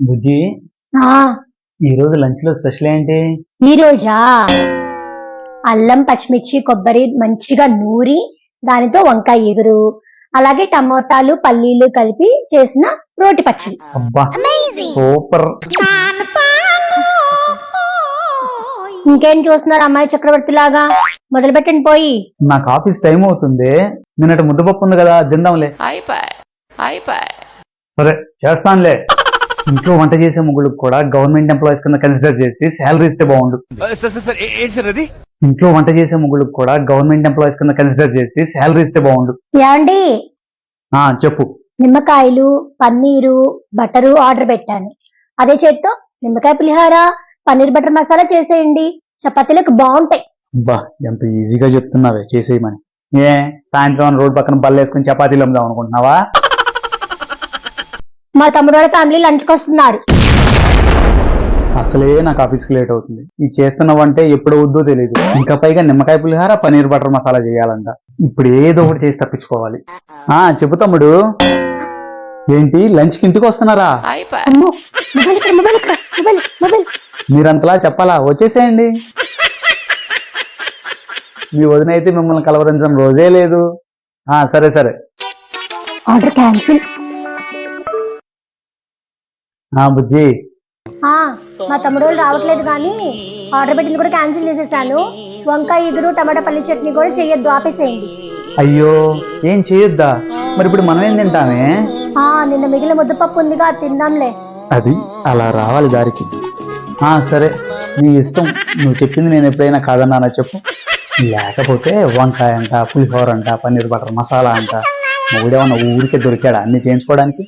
బుజ్జి ఆ. ఈ రోజు లంచ్లో స్పెషల్ ఏంటి? ఈ రోజా? అల్లం పచ్చిమిర్చి కొబ్బరి మంచిగా నూరి దానితో వంకాయ ఎగురు. అలాగే టమోటాలు పల్లీలు కలిపి చేసిన రోటి పచ్చడి. అబ్బా సూపర్. ఇంకేం చూస్తున్నారు అమ్మాయి చక్రవర్తి లాగా మొదలు పెట్టండి పోయి. నాకు ఆఫీస్ టైం అవుతుంది. నిన్నటి ముద్దపప్పు ఉంది కదా తిందాంలే. సరే చేస్తానులే. ఇంట్లో వంట చేసే ముగ్గులకు కూడా గవర్నమెంట్ ఎంప్లాయీస్ కింద కన్సిడర్ చేసి శాలరీ ఇస్తే బాగుండు. ఇంట్లో వంట చేసే ముగ్గులకు కూడా గవర్నమెంట్ ఎంప్లాయీస్ కింద కన్సిడర్ చేసి శాలరీ ఇస్తే బాగుండు. ఏమండి? ఆ చెప్పు. నిమ్మకాయలు పన్నీరు బటరు ఆర్డర్ పెట్టాను. అదే చేత్తో నిమ్మకాయ పులిహార పన్నీర్ బటర్ మసాలా చేసేయండి. చపాతీలకు బాగుంటాయి. అబ్బా ఎంత ఈజీగా చెప్తున్నావే చేసేయమని. ఏ సాయంత్రం రోడ్ పక్కన బల్ల వేసుకుని చపాతీలు అమ్ముదాం అనుకుంటున్నావా? మా తమ్ముడు ఫ్యామిలీ లంచ్కి వస్తున్నారు. అసలే నాకు ఆఫీస్కి లేట్ అవుతుంది. ఈ చేస్తున్నావంటే ఎప్పుడు వద్దో తెలియదు ఇంకా పైగా నిమ్మకాయ పులిహార పన్నీర్ బటర్ మసాలా చేయాలంట. ఇప్పుడు ఏదో ఒకటి చేసి తప్పించుకోవాలి. ఆ చెప్పు తమ్ముడు. ఏంటి లంచ్కి ఇంటికి వస్తున్నారా? మీరంతలా చెప్పాలా? వచ్చేసేయండి. మీ వదిన అయితే మిమ్మల్ని కలవరించడం రోజే లేదు. ఆ సరే సరే. ఆర్డర్ క్యాన్సిల్ బుజ్జి. ఆ మా తమ్ముడు రావట్లేదు కానీ ఆర్డర్ పెట్టింది కూడా క్యాన్సిల్ చేసేసాను. వంకాయ ఎదురు టమాటా పల్లి చట్నీ కూడా చెయ్యొద్దు ఆపేసేయండి. అయ్యో ఏం చేయొద్దా మరి ఇప్పుడు మనం ఏం తింటామే? ఆ నిన్న మిగిలిన ముద్దపప్పు ఉందిగా తిందాంలే. అది అలా రావాలి దారికి. ఆ సరే నీ ఇష్టం. నువ్వు చెప్పింది నేను ఎప్పుడైనా కాదన్నానా చెప్పు. లేకపోతే వంకాయ అంట పులిహోర అంట పన్నీర్ బటర్ మసాలా అంట. మూడేమన్నా ఊరికే దొరికాడా? అన్ని చేయించుకోవడానికి?